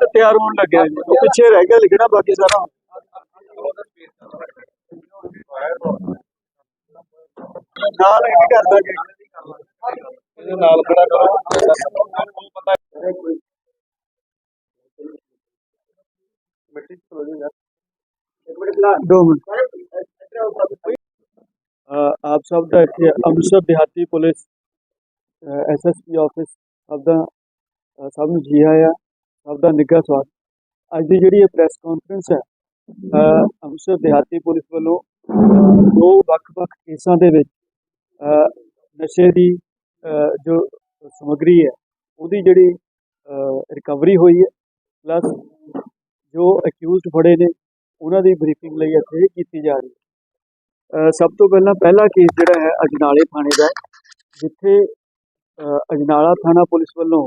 ਬਸ ਤਿਆਰ ਹੋਣ ਲੱਗਿਆ ਜੀ। ਉਹ ਪਿੱਛੇ ਰਹਿ ਗਿਆ ਲਿਖਣਾ ਬਾਕੀ ਸਾਰਾ। ਨਾਲ ਇਹ ਕਰਦਾ ਇਹਦੇ ਨਾਲ ਖੜਾ ਕਰੋ। ਪਤਾ ਦੋ ਮਿੰਟ। ਅ, ਆਪ ਸਭ ਦਾ ਇੱਥੇ ਅੰਮ੍ਰਿਤਸਰ ਦਿਹਾਤੀ ਪੁਲਿਸ ਐਸਐਸਪੀ ਆਫਿਸ ਸਭ ਦਾ ਸਭ ਨੂੰ ਜੀ ਆਇਆ। ਸਭ ਦਾ ਨਿੱਘਾ ਸਵਾਗਤ। ਅੱਜ ਦੀ ਜਿਹੜੀ ਇਹ ਪ੍ਰੈਸ ਕਾਨਫਰੰਸ ਹੈ ਅੰਮ੍ਰਿਤਸਰ ਦਿਹਾਤੀ ਪੁਲਿਸ ਵੱਲੋਂ ਦੋ ਵੱਖ-ਵੱਖ ਕੇਸਾਂ ਦੇ ਵਿੱਚ ਨਸ਼ੇ ਦੀ ਜੋ ਸਮੱਗਰੀ ਹੈ, ਉਹਦੀ ਜਿਹੜੀ ਰਿਕਵਰੀ ਹੋਈ ਹੈ। ਪਲੱਸ ਜੋ ਅਕਿਊਜ਼ਡ ਫੜੇ ਨੇ, ਉਹਨਾਂ ਦੀ ਬਰੀਫਿੰਗ ਲਈ ਇੱਥੇ ਕੀਤੀ ਜਾ ਰਹੀ ਹੈ। ਸਭ ਤੋਂ ਪਹਿਲਾਂ ਪਹਿਲਾ ਕੇਸ ਜਿਹੜਾ ਹੈ, ਅਜਨਾਲੇ ਥਾਣੇ ਦਾ ਜਿੱਥੇ ਅਜਨਾਲਾ ਥਾਣਾ ਪੁਲਿਸ ਵੱਲੋਂ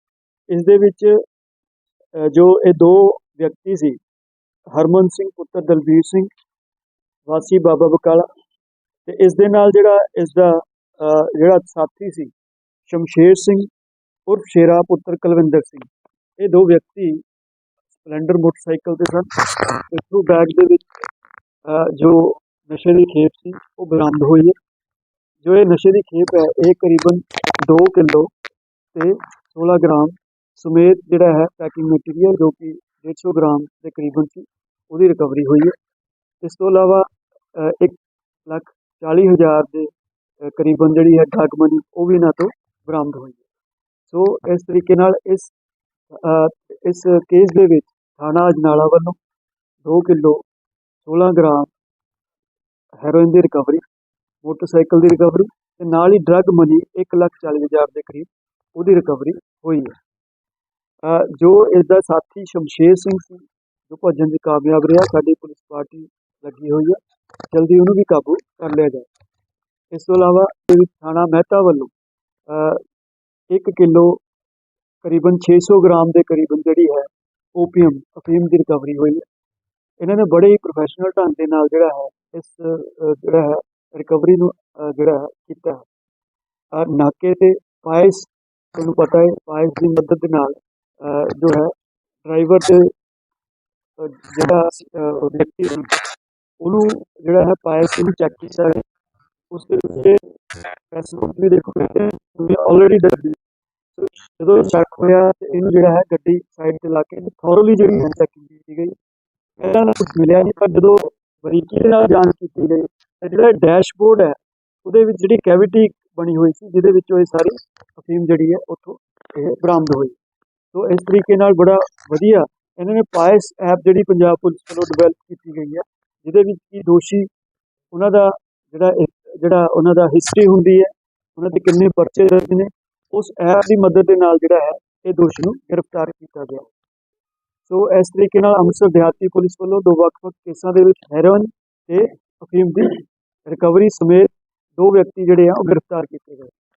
ਇਸ ਦੇ ਵਿੱਚ ਜੋ ਇਹ ਦੋ ਵਿਅਕਤੀ ਸੀ, ਹਰਮਨ ਸਿੰਘ ਪੁੱਤਰ ਦਲਬੀਰ ਸਿੰਘ, ਵਾਸੀ ਬਾਬਾ ਬਕਾਲਾ ਤੇ ਇਸ ਦੇ ਨਾਲ ਜਿਹੜਾ ਇਸ ਦਾ ਜਿਹੜਾ ਸਾਥੀ ਸੀ, ਸ਼ਮਸ਼ੇਰ ਸਿੰਘ ਉਰਫ ਸ਼ੇਰਾ ਪੁੱਤਰ ਕੁਲਵਿੰਦਰ ਸਿੰਘ, ਇਹ ਦੋ ਵਿਅਕਤੀ ਸਪਲੈਂਡਰ ਮੋਟਰਸਾਈਕਲ ਤੇ ਸਨ। ਪਿੱਠੂ ਬੈਗ ਦੇ ਵਿੱਚ ਜੋ ਨਸ਼ੇ ਦੀ ਖੇਪ ਸੀ, ਉਹ ਬਰਾਮਦ ਹੋਈ ਹੈ। ਜੋ ਇਹ ਨਸ਼ੇ ਦੀ ਖੇਪ ਹੈ, ਇਹ ਕਰੀਬਨ 2 ਕਿਲੋ ਤੇ 16 ਗ੍ਰਾਮ ਸਮੇਤ ਜਿਹੜਾ ਹੈ ਪੈਕਿੰਗ ਮਟੀਰੀਅਲ ਜੋ ਕਿ 150 ਗ੍ਰਾਮ ਦੇ ਕਰੀਬਨ ਸੀ ਉਹਦੀ ਰਿਕਵਰੀ ਹੋਈ ਹੈ। ਇਸ ਤੋਂ ਇਲਾਵਾ ਅ, ਇੱਕ ਲੱਖ 40 ਹਜ਼ਾਰ ਦੇ ਕਰੀਬਨ ਜਿਹੜੀ ਹੈ ਡਰਗ ਮਨੀ ਉਹ ਵੀ ਇਹਨਾਂ ਤੋਂ ਬਰਾਮਦ ਹੋਈ ਹੈ। ਸੋ ਇਸ ਤਰੀਕੇ ਨਾਲ ਇਸ ਇਸ ਕੇਸ ਦੇ ਵਿੱਚ ਥਾਣਾ ਅਜਨਾਲਾ ਵੱਲੋਂ 2 ਕਿਲੋ 16 ਗ੍ਰਾਮ ਹੈਰੋਇਨ ਦੀ ਰਿਕਵਰੀ ਮੋਟਰਸਾਈਕਲ ਦੀ ਰਿਕਵਰੀ ਤੇ ਨਾਲ ਹੀ ਡਰੱਗ ਮਨੀ 1 ਲੱਖ 40 ਹਜ਼ਾਰ ਦੇ ਕਰੀਬ ਉਹਦੀ ਰਿਕਵਰੀ ਹੋਈ ਹੈ। ਜੋ ਇਸ ਦਾ ਸਾਥੀ ਸ਼ਮਸ਼ੇਰ ਸਿੰਘ ਸੀ ਜੋ ਭੱਜਣ 'ਚ ਕਾਮਯਾਬ ਰਿਹਾ ਸਾਡੀ ਪੁਲਿਸ ਪਾਰਟੀ ਲੱਗੀ ਹੋਈ ਹੈ। ਜਲਦੀ ਉਹਨੂੰ ਵੀ ਕਾਬੂ ਕਰ ਲਿਆ ਜਾਏ। ਇਸ ਤੋਂ ਇਲਾਵਾ ਥਾਣਾ ਮਹਿਤਾ ਵੱਲੋਂ ਅ, 1 ਕਿਲੋ ਕਰੀਬਨ 600 ਗ੍ਰਾਮ ਦੇ ਕਰੀਬਨ ਜਿਹੜੀ ਹੈ ਓਪੀਅਮ ਅਫੀਮ ਦੀ ਰਿਕਵਰੀ ਹੋਈ ਹੈ। ਇਹਨਾਂ ਨੇ ਬੜੇ ਹੀ ਪ੍ਰੋਫੈਸ਼ਨਲ ਢੰਗ ਦੇ ਨਾਲ ਜਿਹੜਾ ਹੈ ਇਸ ਜਿਹੜਾ ਹੈ ਰਿਕਵਰੀ ਨੂੰ ਜਿਹੜਾ ਹੈ ਕੀਤਾ ਹੈ। ਨਾਕੇ ਤੇ ਪਾਇਸ ਤੁਹਾਨੂੰ ਪਤਾ ਹੈ ਪਾਇਸ ਦੀ ਮਦਦ ਦੇ ਨਾਲ ਅ, ਜੋ ਹੈ ਡਰਾਈਵਰ ਤੇ ਜਿਹੜਾ ਵਿਅਕਤੀ ਉਹਨੂੰ ਜਿਹੜਾ ਹੈ ਪਾਇਸ ਨੂੰ ਚੈੱਕ ਕੀਤਾ ਹੈ। ਉਸ ਦੇ ਉੱਤੇ ਪ੍ਰੈਸ ਵੀ ਦੇਖੋ ਆਲਰੇਡੀ ਦਰਜ ਜਦੋਂ ਸ਼ੱਕ ਹੋਇਆ ਤੇ ਇਹਨੂੰ ਜਿਹੜਾ ਹੈ ਗੱਡੀ ਸਾਈਡ ਤੇ ਲਾ ਕੇ ਥੋਰਲੀ ਜਿਹੜੀ ਹੈ ਚੈਕਿੰਗ ਕੀਤੀ ਗਈ ਪਹਿਲਾਂ ਨਾ ਕੁਝ ਮਿਲਿਆ ਨਹੀਂ ਪਰ ਜਦੋਂ ਬਰੀਕੀ ਦੇ ਨਾਲ ਜਾਂਚ ਕੀਤੀ ਗਈ ਤੇ ਜਿਹੜਾ ਡੈਸ਼ਬੋਰਡ ਹੈ ਉਹਦੇ ਵਿੱਚ ਜਿਹੜੀ ਕੈਵਿਟੀ ਬਣੀ ਹੋਈ ਸੀ ਜਿਹਦੇ ਵਿੱਚੋਂ ਇਹ ਸਾਰੀ ਅਫੀਮ ਜਿਹੜੀ ਹੈ ਉੱਥੋਂ ਇਹ ਬਰਾਮਦ ਹੋਈ। ਸੋ ਇਸ ਤਰੀਕੇ ਨਾਲ ਬੜਾ ਵਧੀਆ ਇਹਨਾਂ ਨੇ ਪਾਇਸ ਐਪ ਜਿਹੜੀ ਪੰਜਾਬ ਪੁਲਿਸ ਵੱਲੋਂ ਡਿਵੈਲਪ ਕੀਤੀ ਗਈ ਹੈ, ਜਿਹਦੇ ਵਿੱਚ ਕੀ ਦੋਸ਼ੀ ਉਹਨਾਂ ਦਾ ਜਿਹੜਾ ਜਿਹੜਾ ਉਹਨਾਂ ਦਾ ਹਿਸਟਰੀ ਹੁੰਦੀ ਹੈ, ਉਹਨਾਂ ਦੇ ਕਿੰਨੇ ਪਰਚੇ ਦਰਜ ਨੇ, ਉਸ ਐਪ ਦੀ ਮਦਦ ਦੇ ਨਾਲ ਜਿਹੜਾ ਹੈ, ਇਹ ਦੋਸ਼ੀ ਨੂੰ ਗ੍ਰਿਫਤਾਰ ਕੀਤਾ ਗਿਆ। ਸੋ ਇਸ ਤਰੀਕੇ ਨਾਲ ਅੰਮ੍ਰਿਤਸਰ ਦਿਹਾਤੀ ਪੁਲਿਸ ਵੱਲੋਂ ਦੋ ਵੱਖ-ਵੱਖ ਕੇਸਾਂ ਦੇ ਵਿੱਚ ਹੈਰੋਇਨ ਤੇ ਅਫੀਮ ਦੀ ਰਿਕਵਰੀ ਸਮੇਤ ਦੋ ਵਿਅਕਤੀ ਜਿਹੜੇ ਆ, ਉਹ ਗ੍ਰਿਫਤਾਰ ਕੀਤੇ ਗਏ।